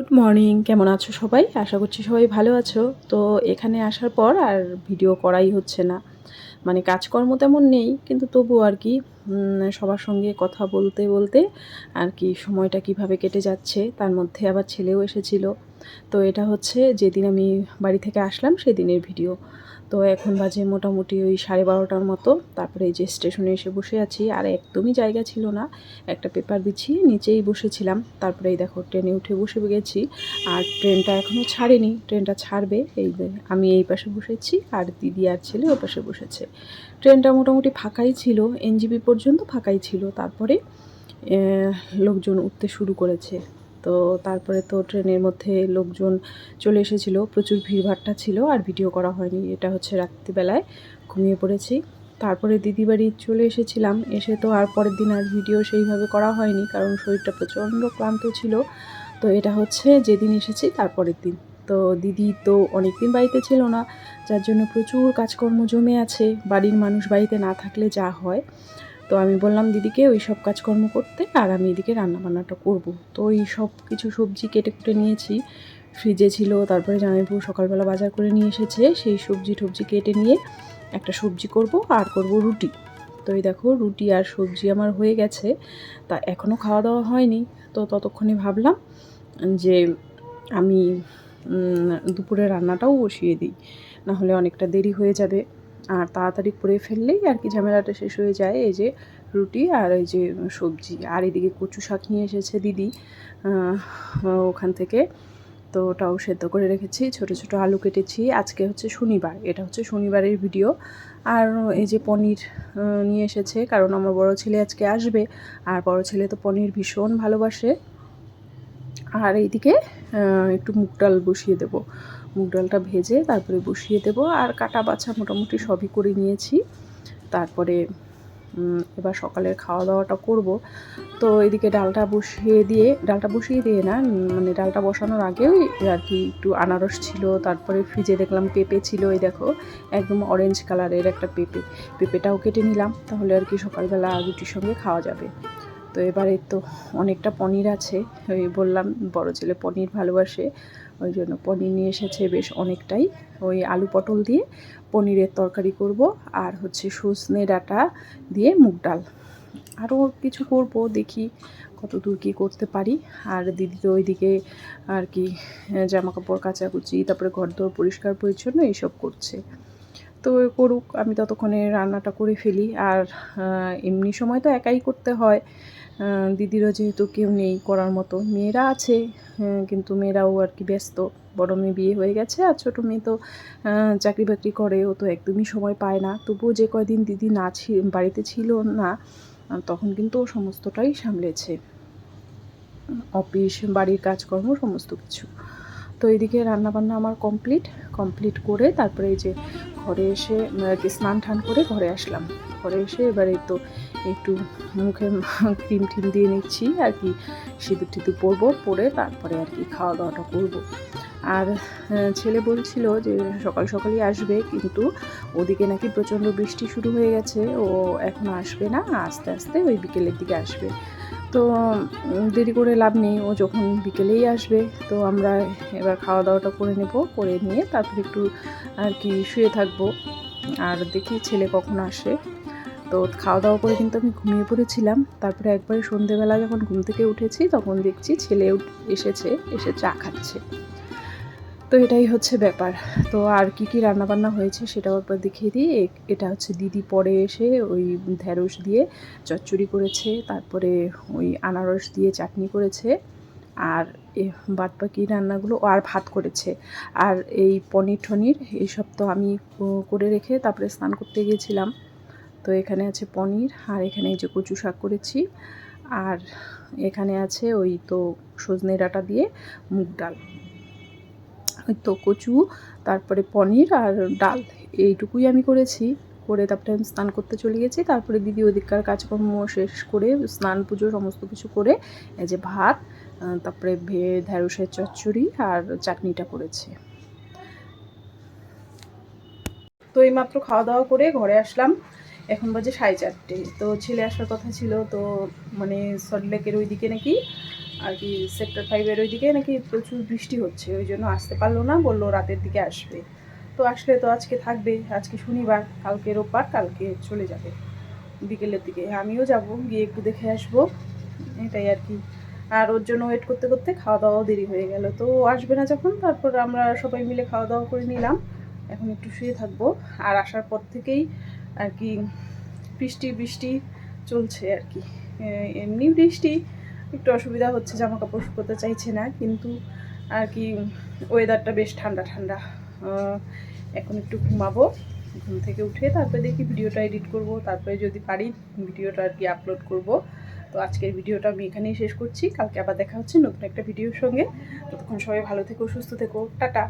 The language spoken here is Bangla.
গুড মর্নিং কেমন আছো সবাই? আশা করছি সবাই ভালো আছো। তো এখানে আসার পর আর ভিডিও করাই হচ্ছে না। মানে কাজকর্ম তেমন নেই, কিন্তু তবু আর কি সবার সঙ্গে কথা বলতে বলতে আর কি সময়টা কীভাবে কেটে যাচ্ছে, তার মধ্যে আবার ছেলেও এসেছিল। তো এটা হচ্ছে যেদিন আমি বাড়ি থেকে আসলাম সেদিনের ভিডিও। তো এখন বাজে মোটামুটি ওই সাড়ে বারোটার মতো। তারপরে এই যে স্টেশনে এসে বসে আছি। আর একদমই জায়গা ছিল না। একটা পেপার বিছিয়ে নিচেই বসেছিলাম। তারপরে এই দেখো, ট্রেনে উঠে বসে গেছি। আর ট্রেনটা এখনও ছাড়েনি। ট্রেনটা ছাড়বে। এই আমি এই পাশে বসেছি আর দিদি আর ছেলে ও পাশে বসেছে। ট্রেনটা মোটামুটি ফাঁকাই ছিল। এনজিবি পর্যন্ত ফাঁকাই ছিল। তারপরে লোকজন উঠতে শুরু করেছে। তো তারপরে তো ট্রেনের মধ্যে লোকজন চলে এসেছিল, প্রচুর ভিড়ভাট্টা ছিল আর ভিডিও করা হয়নি। এটা হচ্ছে রাত্রিবেলায় ঘুমিয়ে পড়েছি। তারপরে দিদি বাড়ি চলে এসেছিলাম। এসে তো আর পরের দিন আর ভিডিও সেইভাবে করা হয়নি কারণ শরীরটা প্রচণ্ড ক্লান্ত ছিল। তো এটা হচ্ছে যেদিন এসেছি তারপরের দিন। তো দিদি তো অনেক দিন বাড়িতে ছিল না, যার জন্য প্রচুর কাজকর্ম জমে আছে। বাড়ির মানুষ বাড়িতে না থাকলে যা হয়। তো আমি বললাম, দিদিকে ওই সব কাজকর্ম করতে আর আমি এদিকে রান্নাবান্নাটা করব। তো ওই সব কিছু সবজি কেটে কুটে নিয়েছি। ফ্রিজে ছিল, তারপরে জামাইবাবু সকালবেলা বাজার করে নিয়ে এসেছে। সেই সবজি টবজি কেটে নিয়ে একটা সবজি করব আর করব রুটি। তো এই দেখো, রুটি আর সবজি আমার হয়ে গেছে। তা এখনও খাওয়া দাওয়া হয়নি। তো ততক্ষণে ভাবলাম যে আমি দুপুরে রান্নাটাও বসিয়ে দিই। নাহলে অনেকটা দেরি হয়ে যাবে। আর তাড়াতাড়ি করে ফেললেই আর কি ঝামেলাটা শেষ হয়ে যায়। এই যে রুটি আর এই যে সবজি। আর এদিকে কচু শাক নিয়ে এসেছে দিদি ওখান থেকে। তো ওটাও সেদ্ধ করে রেখেছি। ছোট ছোট আলু কেটেছি। আজকে হচ্ছে শনিবার। এটা হচ্ছে শনিবারের ভিডিও। আর এই যে পনির নিয়ে এসেছে। কারণ আমার বড় ছেলে আজকে আসবে। আর বড় ছেলে তো পনির ভীষণ ভালোবাসে। আর এইদিকে একটু মুগ ডাল বসিয়ে দেব। মুগ ডালটা ভেজে তারপরে বসিয়ে দেব। আর কাটা বাছা মোটামুটি সবই করে নিয়েছি। তারপরে এবার সকালের খাওয়া দাওয়াটা করব। তো এদিকে ডালটা বসিয়ে দিয়ে, ডালটা বসিয়ে দিয়ে না মানে ডালটা বসানোর আগেও আর কি একটু আনারস ছিল, তারপরে ফ্রিজে দেখলাম পেঁপে ছিল, এই দেখো, একদম অরেঞ্জ কালারের একটা পেঁপে। পেঁপেটাও কেটে নিলাম, তাহলে আর কি সকালবেলা রুটির সঙ্গে খাওয়া যাবে। তো এবারে তো অনেকটা পনির আছে। ওই বললাম, বড় ছেলে পনির ভালোবাসে, ওই জন্য পনির নিয়ে এসেছে বেশ অনেকটাই। ওই আলু পটল দিয়ে পনিরের তরকারি করব আর হচ্ছে সজনে ডাঁটা দিয়ে মুগ ডাল। আরও কিছু করব, দেখি কত দূর কী করতে পারি। আর দিদি তো ওইদিকে আর কি জামা কাপড় কাচাকুচি, তারপরে ঘর দোর পরিষ্কার পরিচ্ছন্ন এইসব করছে। তো করুক, আমি ততক্ষণে রান্নাটা করে ফেলি। আর এমনি সময় তো একাই করতে হয়। দিদিরও যেহেতু কেউ নেই করার মতো। মেয়েরা আছে কিন্তু মেয়েরাও আর কি ব্যস্ত। বড় মেয়ে বিয়ে হয়ে গেছে আর ছোটো মেয়ে তো চাকরি বাকরি করে, ও তো একদমই সময় পায় না। তবুও যে কয়দিন দিদি না বাড়িতে ছিল না তখন কিন্তু ও সমস্তটাই সামলেছে। অফিস, বাড়ির কাজকর্ম, সমস্ত কিছু। তো এইদিকে রান্নাবান্না আমার কমপ্লিট। কমপ্লিট করে তারপরে এই যে ঘরে এসে স্নান টান করে ঘরে আসলাম। ঘরে এসে এবারে তো একটু মুখে ক্রিম টিম দিয়ে নিচ্ছি, আর কি সিঁদুর টিঁদুর পরবো, পরে তারপরে আর কি খাওয়া দাওয়াটা করব। আর ছেলে বলছিল যে সকাল সকালই আসবে, কিন্তু ওদিকে নাকি প্রচণ্ড বৃষ্টি শুরু হয়ে গেছে, ও এখন আসবে না, আস্তে আস্তে ওই বিকেলের দিকে আসবে। তো দেরি করে লাভ নেই, ও যখন বিকেলেই আসবে, তো আমরা এবার খাওয়া দাওয়াটা করে নেব, করে নিয়ে তারপর একটু আর কি শুয়ে থাকব। আর দেখি ছেলে কখন আসে। তো খাওয়া দাওয়া করে কিন্তু আমি ঘুমিয়ে পড়েছিলাম। তারপরে একবারে সন্ধেবেলা যখন ঘুম থেকে উঠেছি, তখন দেখছি ছেলে এসেছে, এসে চা খাচ্ছে। তো এটাই হচ্ছে ব্যাপার। তো আর কি কি রান্নাবান্না হয়েছে সেটাও একবার দেখিয়ে দিই। এটা হচ্ছে দিদি পরে এসে ওই ঢ্যাঁড়স দিয়ে চচ্চড়ি করেছে, তারপরে ওই আনারস দিয়ে চাটনি করেছে, আর এ বাদ বাকি রান্নাগুলো আর ভাত করেছে। আর এই পনির টনির এইসব তো আমি করে রেখে তারপরে স্নান করতে গিয়েছিলাম। তো এখানে আছে পনির, আর এখানে এই যে কচু শাক করেছি, আর এখানে আছে ওই তো সজনে ডাঁটা দিয়ে মুগ ডাল। তো কচু, তারপরে পনির আর ডাল। এইটুকুই আমি করেছি। করে তারপরে আমি স্নান করতে চলে গেছি। তারপরে দিদি ওদিককার কাজকর্ম শেষ করে স্নান, পুজো সমস্ত কিছু করে এই যে ভাত তারপরে ভে ঢ্যাঁড়সের চচ্চড়ি আর চাটনিটা করেছে। তো এইমাত্র খাওয়া দাওয়া করে ঘরে আসলাম। এখন বাজে সাড়ে চারটে। তো ছেলে আসার কথা ছিল, তো মানে সল্টলেকের ওইদিকে নাকি আর কি সেক্টর ফাইভের ওই দিকে নাকি প্রচুর বৃষ্টি হচ্ছে, ওই জন্য আসতে পারল না, বলল রাতের দিকে আসবে। তো আসলে তো আজকে থাকবে, আজকে শনিবার, কালকে রোববার, কালকে চলে যাবে বিকেলের দিকে। আমিও যাব, গিয়ে একটু দেখে আসব, এটাই আর কি। আর ওর জন্য ওয়েট করতে করতে খাওয়া দাওয়াও দেরি হয়ে গেল। তো আসবে না যখন, তারপর আমরা সবাই মিলে খাওয়া দাওয়া করে নিলাম। এখন একটু শুয়ে থাকব। আর আসার পর থেকেই আর কি বৃষ্টি বৃষ্টি চলছে আর কি। এমনি বৃষ্টি একটু অসুবিধা হচ্ছে জামা কাপড় শুকোতে চাইছে না, কিন্তু আর কি ওয়েদারটা বেশ ঠান্ডা ঠান্ডা। এখন একটু ঘুমাবো, ঘুম থেকে উঠে তারপরে দেখি ভিডিওটা এডিট করব, তারপরে যদি পারি ভিডিওটা আর কি আপলোড করব। তো আজকের ভিডিওটা আমি এখানেই শেষ করছি, কালকে আবার দেখা হচ্ছে নতুন একটা ভিডিওর সঙ্গে। ততক্ষণ সবাই ভালো থেকো, সুস্থ থেকো, টাটা।